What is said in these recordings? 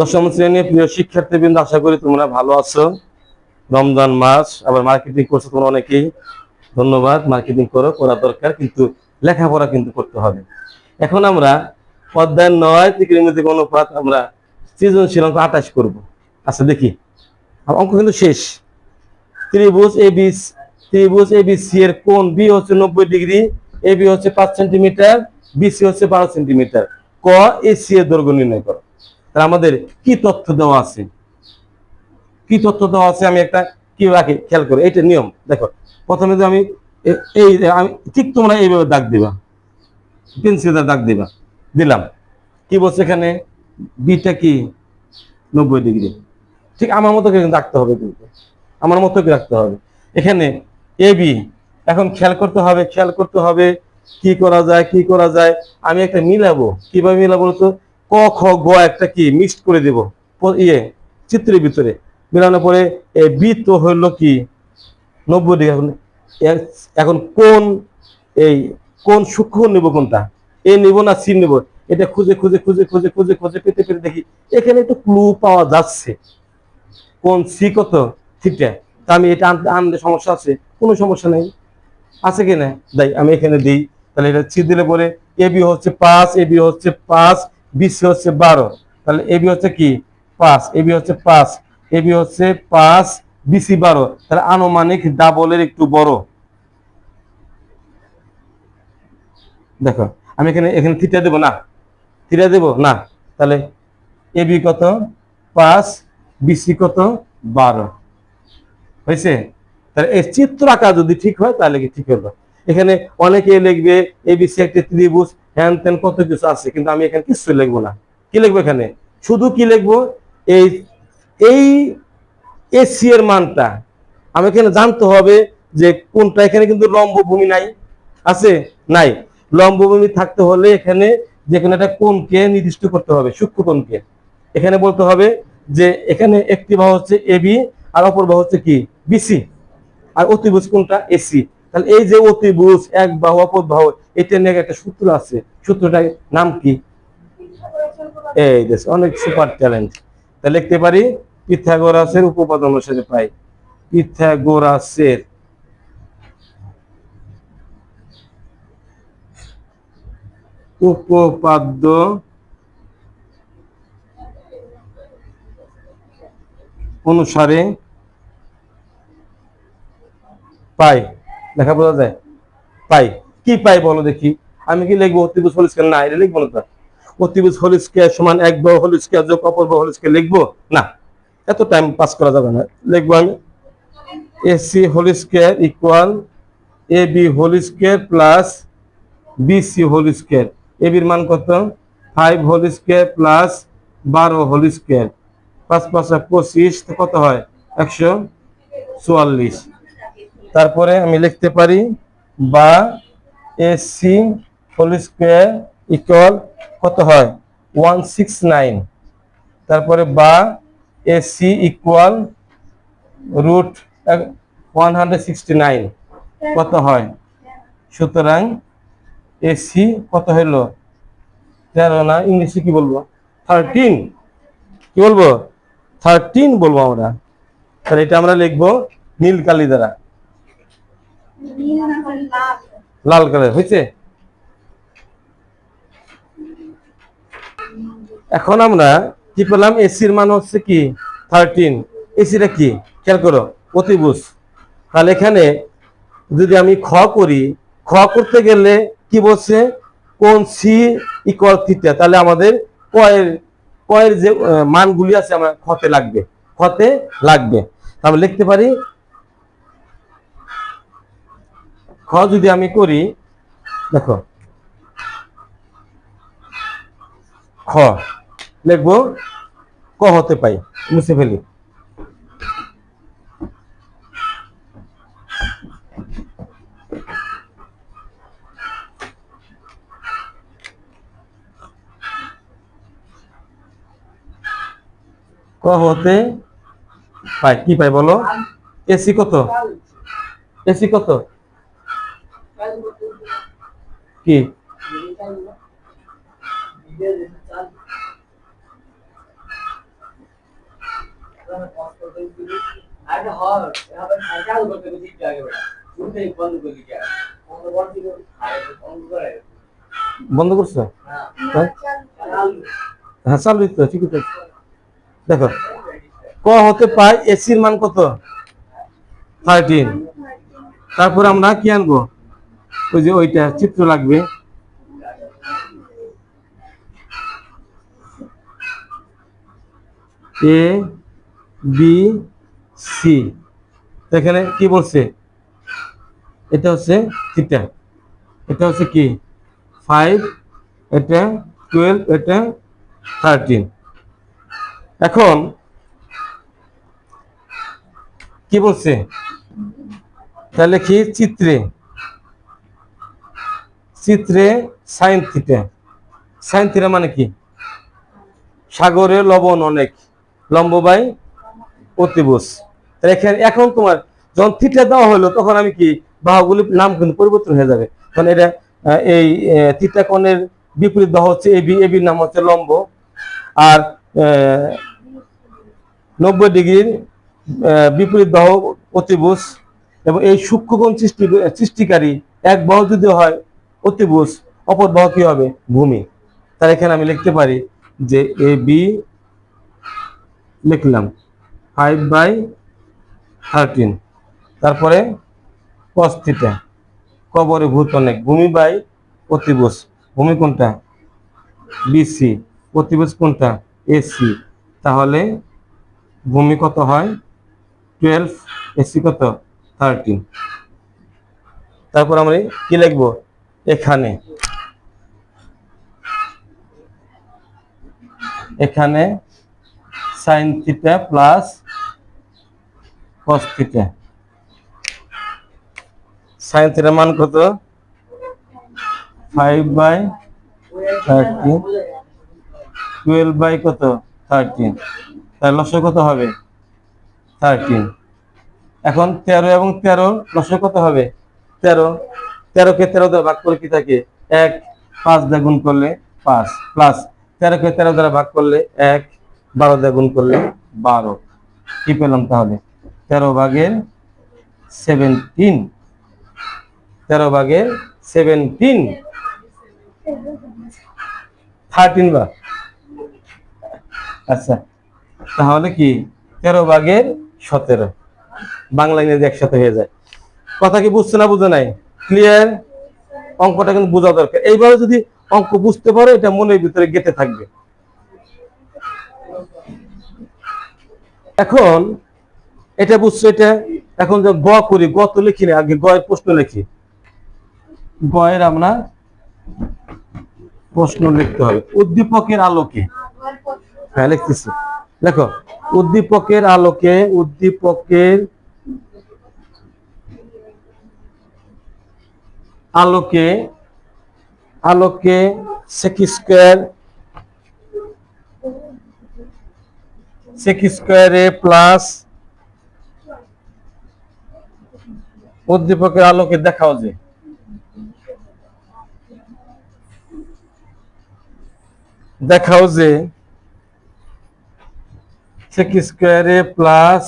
দশম শ্রেণির প্রিয় শিক্ষার্থীবৃন্দ, আশা করি তোমরা ভালো আছো। রমজান মাস, আবার মার্কেটিং করছ তোমরা অনেকেই। ধন্যবাদ মার্কেটিং করো, করা দরকার, কিন্তু লেখাপড়া কিন্তু করতে হবে। এখন আমরা অধ্যায় নয় ত্রিকোণমিতিক অনুপাত আমরা সৃজনশীল অঙ্ক আঠাশ করব। আচ্ছা দেখি। অঙ্ক কিন্তু শেষ। ত্রিভুজ এ বি ত্রিভুজ এ বি সি এর কোণ বি হচ্ছে নব্বই ডিগ্রি এ বি হচ্ছে পাঁচ সেন্টিমিটার বিসি হচ্ছে বারো সেন্টিমিটার। ক এ সি এর দৈর্ঘ্য নির্ণয় করো। তাহলে আমাদের কি তথ্য দেওয়া আছে? কি তথ্য দেওয়া আছে আমি একটা কি রাখি, খেয়াল করো, এইটা নিয়ম। দেখো, প্রথমে তো আমি এই আমি, ঠিক তোমরা এইভাবে দাগ দিবা। পেন্সিল দাগ দিবা। দিলাম। কি বলছে এখানে? বিটা কি? নব্বই ডিগ্রি। ঠিক আমার মতো রাখতে হবে কিন্তু। আমার মতো রাখতে হবে। এখানে এ, বি, এখন খেয়াল করতে হবে, খেয়াল করতে হবে, কি করা যায়, কি করা যায়। আমি একটা মিলাবো। কীভাবে মিলাবো তো ক, খ, গ একটা কি? মিক্সড করে দেব। ইয়ে চিত্রের ভিতরে। মিলানোর পরে বি তো হইল কি? নব্বই ডিগ্রি। এখন এখন কোন, এই, কোন সূক্ষ্ম নেব কোনটা? এ নেব না সি নেব? এটা খুঁজে খুঁজে খুঁজে খুঁজে খুঁজে খুঁজে পেতে পেতে দেখি। এখানে একটু ক্লু পাওয়া যাচ্ছে। কোন সি কত? ঠিকটা তা আমি এটা আনতে আনতে সমস্যা আছে? কোনো সমস্যা নেই। আছে কি না? তাই আমি এখানে দিই। তাহলে এটা ছি দিলে পরে এ বি হচ্ছে পাঁচ এ বি হচ্ছে পাঁচ বিসি হচ্ছে বারো। তাহলে এ বি হচ্ছে কি? পাঁচ। এ বি হচ্ছে পাঁচ। এ বি হচ্ছে পাঁচ বিসি বারো। তাহলে আনুমানিক ডাবলের একটু বড়। দেখো, আমি এখানে এখানে থিটা দেবো না? থিটা দেবো? না। তাহলে এ বি কত? পাঁচ বিসি কত? বারো। হয়েছে? তাহলে এই চিত্র আঁকা যদি ঠিক হয়, তাহলে কি ঠিক হলো এখানে অনেকে লিখবে এবিসি একটি ত্রিভুজ হ্যান ত্যান কত কিছু আছে, কিন্তু আমি এখানে কিছু লিখব না। কি লিখব এখানে? শুধু কি লিখব? এই এই এসি এর মানটা। আমি এখানে জানতে হবে যে কোনটা, এখানে কিন্তু লম্ব ভূমি নাই। আছে? নাই। লম্ব ভূমি থাকতে হলে এখানে যে কোনো একটা কোণকে নির্দিষ্ট করতে হবে, সূক্ষ্ম কোণকে। এখানে বলতে হবে যে এখানে একটি বাহু হচ্ছে এবি আর অপর বাহু হচ্ছে কি? বিসি আর অতিভুজ কোনটা? এসি তাহলে এই যে অতিভুজ, এক বাহু, অপর বাহু এটা নিয়ে একটা সূত্র আছে। সূত্রটার নাম কি? এই দেশ অনেক সুপার ট্যালেন্ট তাহলে লিখতে পারি? পিথাগোরাসের উপপাদ্য অনুসারে পাই। পিথাগোরাসের উপপাদ্য অনুসারে পাই। লেখা বোঝা যায়? পাই। কি পাই বলো দেখি। আমি কি লিখব? অতিভুজ হোল স্কয়ার না, এটা লিখব না অতিভুজ হোল স্কয়ার সমান এক বাহু হোল স্কয়ার যোগ অপর বাহু হোল লিখব? না। এত টাইম পাস করা যাবে না। লিখব আমি। AC whole square equal A B whole square plus BC whole square A বির মান কত? ফাইভ হোল স্কয়ার প্লাস বারো হোল স্কয়ার পাঁচ পাঁচা পঁচিশ কত হয়? একশো চুয়াল্লিশ। তারপরে আমি লিখতে পারি বা এসি হোল স্কোয়ার ইকুয়াল কত হয়? ওয়ান সিক্স নাইন তারপরে বা AC equal root one hundred sixty nine কত হয়? সুতরাং এসি কত হইল? তেরো না, ইংলিশে কি বলব? থার্টিন কি বলব? থার্টিন বলব আমরা। তাহলে এটা আমরা লিখব নীল কালি দ্বারা। লাল কালার, হয়েছে? এখন আমরা কি পেলাম এসির মান হচ্ছে কি? থার্টিন এসিটা কি? খেয়াল করো অতিবুজ তাহলে এখানে যদি আমি খ করি, খ করতে গেলে কি বলছে? কোন সি ইকুয়াল থিটা তাহলে আমাদের কয়ের কয়ের যে মানগুলি আছে, আমার খতে লাগবে। খতে লাগবে। তাহলে লিখতে পারি খ যদি আমি করি, দেখো। খ লিখব, ক হতে পাই, মুছে ফেলি। ক হতে পাই, কি পাই বলো? এসি কত? এসি কত? কি? বন্ধ করছ? হ্যাঁ চালু তো ঠিকই তো আছে। দেখো, ক হতে পাই এসির মান কত? থার্টিন তারপর আমরা কি আনব? ওই যে ওইটা চিত্র লাগবে। এ বি সি এখানে কি বলছে? এটা হচ্ছে থিটা এটা হচ্ছে কি? ফাইভ এটা টুয়েলভ এটা থার্টিন এখন কি বলছে? তাহলে কি? চিত্রে। চিত্রে সাইন থিটা। সাইন থিটা মানে কি? সাগরে লবণ অনেক। লম্ববাই অতিবুস এখানে এখন তোমার যখন থিটা দেওয়া হলো, তখন আমি কি বাহুগুলির নাম কিন্তু পরিবর্তন হয়ে যাবে? কারণ এটা এই থিটা বিপরীত বাহু হচ্ছে এবি এবির নাম হচ্ছে লম্ব। আর নব্বই ডিগ্রির বিপরীত বাহু অতিবুস এবং এই সূক্ষ্মকোণ সৃষ্টি, সৃষ্টিকারী এক বাহু যদি হয় অতিবুস অপর বাহু কি হবে? ভূমি। তার এখানে আমি লিখতে পারি যে এ, বি লিখলাম ফাইভ বাই থার্টিন। তারপরে কস কবরে ভূত অনেক। ভূমি বাই অতিবুস ভূমি কোনটা? বিসি অতিবুস কোনটা? এসি তাহলে ভূমি কত হয়? টুয়েলভ এসি কত? থার্টিন। তারপর আমরা কি লিখব? এখানে। এখানে sine theta plus cos theta sine থিটার মান কত? Five by thirteen twelve by কত? থার্টিন তাহলে লসয় কত হবে? থার্টিন এখন তেরো এবং তেরো লসয় কত হবে? তেরো। তেরোকে তেরো দ্বারা ভাগ করে কি থাকে? এক পাঁচ গুণ করলে পাঁচ প্লাস তেরো তেরোকে তেরো দ্বারা ভাগ করলে এক, বারো গুণ করলে বারো। কি পেলাম তাহলে? তেরো ভাগের সেভেন্টিন তেরো ভাগের সেভেন্টিন থার্টিন বা আচ্ছা তাহলে কি? তেরো ভাগের সতেরো। বাংলা ইংরেজি একসাথে হয়ে যায়। কথা কি বুঝছে না বুঝে নাই? ক্লিয়ার অঙ্কটা কিন্তু বোঝা দরকার। এইভাবে যদি অঙ্ক বুঝতে পারো, এটা মনের ভিতরে গেঁথে থাকবে। এখন এটা বুঝছ এটা? এখন যে গ করি, গ তো লিখি না আগে গয়ের প্রশ্ন লিখি। গয়ের আমরা প্রশ্ন লিখতে হবে। উদ্দীপকের আলোকে। হ্যাঁ লিখতেছি। দেখো, উদ্দীপকের আলোকে, উদ্দীপকের আলোকে আলোকে সেক স্কোয়ার সেক স্কোয়ারে প্লাস উদ্দীপকের আলোকে দেখাও যে। দেখাও যে সেক স্কোয়ারে প্লাস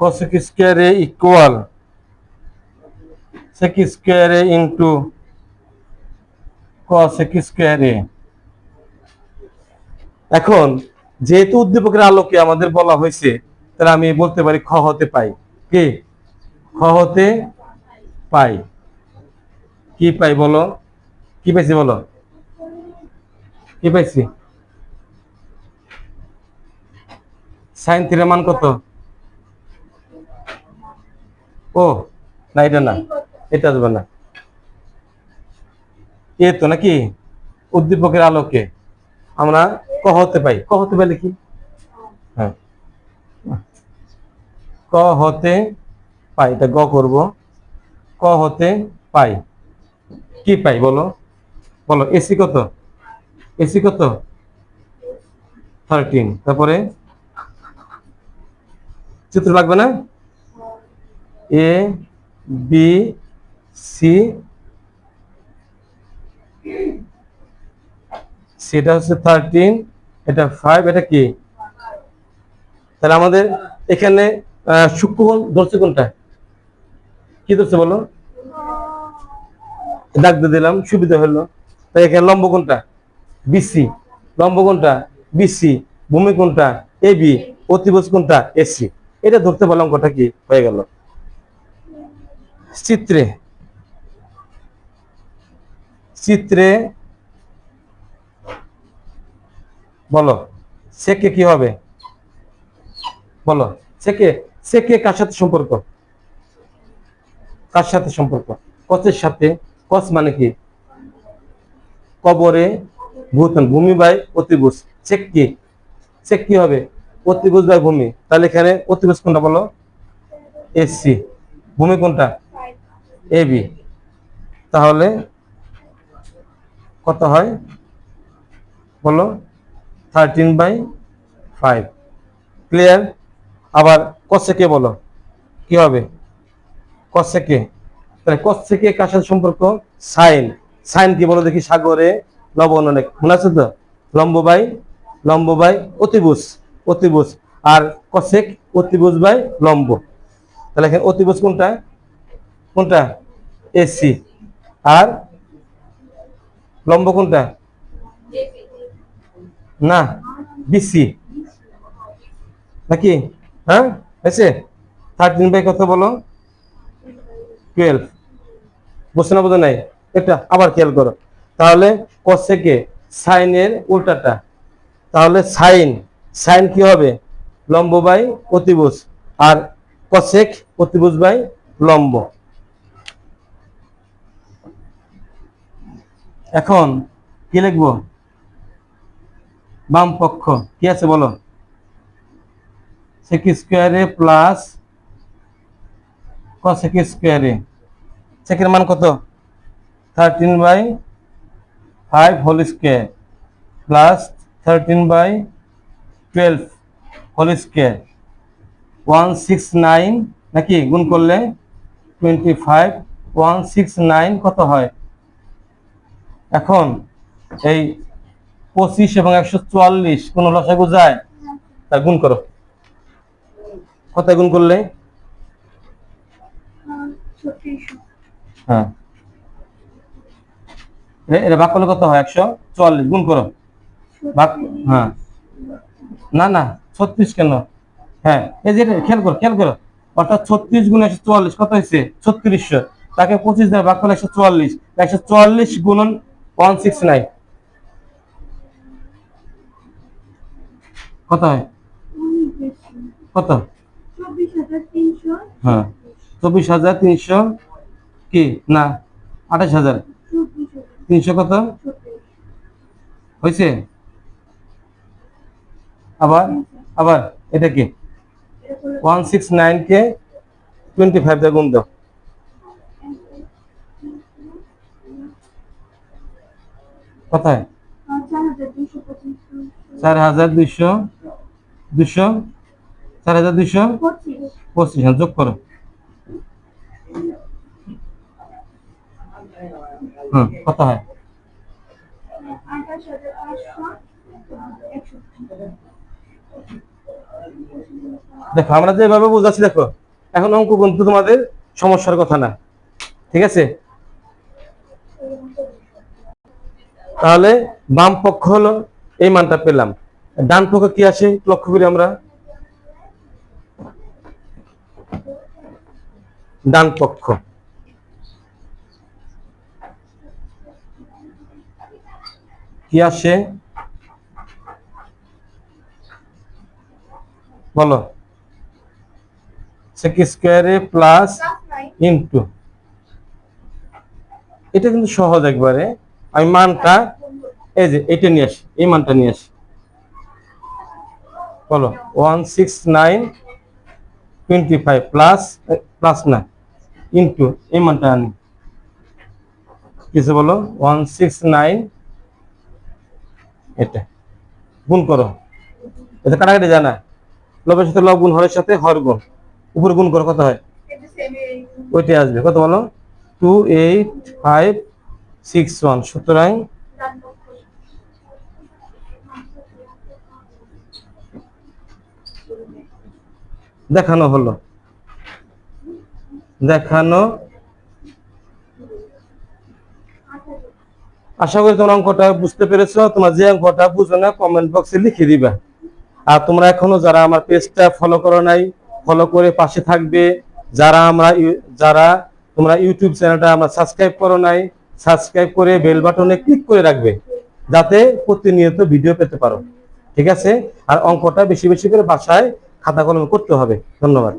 কসেক স্কোয়ারে ইকুয়াল সেক স্কোয়ারে ইন্টু কসেক স্কোয়ারে এখন, যেহেতু উদ্দীপকের আলোকে আমাদের বলা হয়েছে, তাহলে আমি বলতে পারি খ হতে পাই। কি? খ হতে পাই। কি পাই বলো? কি পাইছি বলো? কি পাইছি? সাইন থিরের মান কত? ও, না, এটা না। এটা আসবে না। এ তো নাকি উদ্দীপকের আলোকে আমরা ক হতে পাই। ক হতে পাইলে কি? হ্যাঁ। ক হতে পাই, এটা গ করব। ক হতে পাই। কি পাই বলো? বলো এসি কত? এসি কত? থার্টিন তারপরে? চিত্র লাগবে না? এ, বি সি, সেটা হচ্ছে থার্টিন এটা ফাইভ এটা কি? তাহলে আমাদের এখানে সূক্ষ্মকোণ ধরছে কোনটা? কি ধরছে বলো? দাগ দিয়ে দিলাম, সুবিধা হলো। তাই এখানে লম্ব কোনটা? বিসি লম্ব কোনটা? বিসি ভূমি কোনটা? এবি অতিভুজ কোনটা? এসি এটা ধরতে পারলাম, কথা কি? হয়ে গেল। চিত্রে। চিত্রে বলো সেকে কি হবে? বলো সেকে সেকে কার সাথে সম্পর্ক? কার সাথে সম্পর্ক? কচের সাথে, কচ মানে কি? কবরে ভূতন, ভূমি বাই অতিভুজ। চেক কি? চেক কি হবে? অতিভুজ বাই ভূমি। তাহলে এখানে অতিভুজ কোনটা বলো? এসি ভূমি কোনটা? A B. তাহলে কত হয়? বলো। থার্টিন বাই ফাইভ ক্লিয়ার আবার কসেকে বলো। কি হবে? কসেকে তাহলে কসেকে কার সাথে সম্পর্ক? সাইন সাইন কি বলো দেখি সাগরে? লবণ অনেক। মনে আছে তো? লম্ব বাই লম্ব বাই অতিভুজ। অতিভুজ। আর কসেক অতিভুজ বাই লম্ব। তাহলে এখানে অতিভুজ কোনটা? কোনটা? এসি আর লম্ব কোনটা? না বিসি নাকি? হ্যাঁ হয়েছে? থার্টিন বাই কত বলো? টুয়েলভ বুঝছে না বোঝা নাই? এটা আবার খেয়াল করো। তাহলে কসেকে সাইনের উল্টাটা। তাহলে সাইন সাইন কি হবে? লম্ব বাই অতিভুজ। আর কসেক অতিভুজ বাই লম্ব। এখন কি লিখব? বাম পক্ষ, কি আছে বলো? সেক স্কোয়ারে প্লাস কসেক স্কোয়ারে সেকের মান কত? Thirteen by five whole square plus thirteen by twelve whole square one six nine নাকি গুণ করলে twenty five one six nine কত হয়? এখন এই পঁচিশ এবং একশো চুয়াল্লিশ কোন লসাগু যায় তার গুণ করো। কত গুণ করলে? হ্যাঁ। এটা ভাগ করলে কত হয়? একশো চুয়াল্লিশ, গুণ করো। ভাগ হ্যাঁ। না না, ছত্রিশ কেন? হ্যাঁ এই যে খেয়াল করো খেয়াল করো। অর্থাৎ ছত্রিশ গুণ একশো চুয়াল্লিশ, কত হয়েছে? ছত্রিশশো। তাকে পঁচিশ দেয় ভাগ করলে একশো চুয়াল্লিশ। একশো চুয়াল্লিশ গুণন ওয়ান সিক্স নাইন কত হয়? কত? হ্যাঁ। চব্বিশ হাজার তিনশো কি? না আঠাশ হাজার। তিনশো কত? হয়েছে? আবার? আবার এটা কি? ওয়ান সিক্স নাইন কে টোয়েন্টি ফাইভ দিয়ে গুণ দাও। কোথায়? চার হাজার দুইশো দুশো চার হাজার দুইশো, পঁচিশ। হ্যাঁ যোগ করো। হুম, কত হয়? দেখো, আমরা যেভাবে বোঝাচ্ছি, দেখো, এখন অঙ্ক কিন্তু তোমাদের সমস্যার কথা না। ঠিক আছে? তাহলে বাম পক্ষ হলো এই মানটা পেলাম। ডান পক্ষ কি আসে? লক্ষ্য করি আমরা। ডান পক্ষ। কি আসে? বলো। সেক স্কোয়ারে প্লাস ইন্টু এটা কিন্তু সহজ একবারে। আমি মানটা এই যে এটা নিয়ে আসি এই মানটা নিয়ে আসি। বলো one six nine twenty five plus plus না ইন্টু এই মানটা আনি। কিছু বলো? ওয়ান সিক্স নাইন এটা। গুণ করো। এটা কাটাকাটি জানা? লবের সাথে লব গুণ হরের সাথে হর গুণ। উপরে গুণ করো কত হয়? ওইটাই আসবে। কত বলো? Two eight five six one সুতরাং দেখানো হলো। দেখানো আশা করি তোমার অঙ্কটা বুঝতে পেরেছ। তোমার যে অঙ্কটা বুঝো না কমেন্ট বক্সে লিখে দিবা। আর তোমরা এখনও যারা আমার পেজটা ফলো করো নাই ফলো করে পাশে থাকবে। যারা আমরা যারা তোমরা ইউটিউব চ্যানেলটা আমরা সাবস্ক্রাইব করো নাই সাবস্ক্রাইব করে বেল বাটনে ক্লিক করে রাখবে, যাতে প্রতিনিয়ত ভিডিও পেতে পারো। ঠিক আছে? আর অঙ্কটা বেশি বেশি করে বাসায় খাতা কলম করতে হবে। ধন্যবাদ।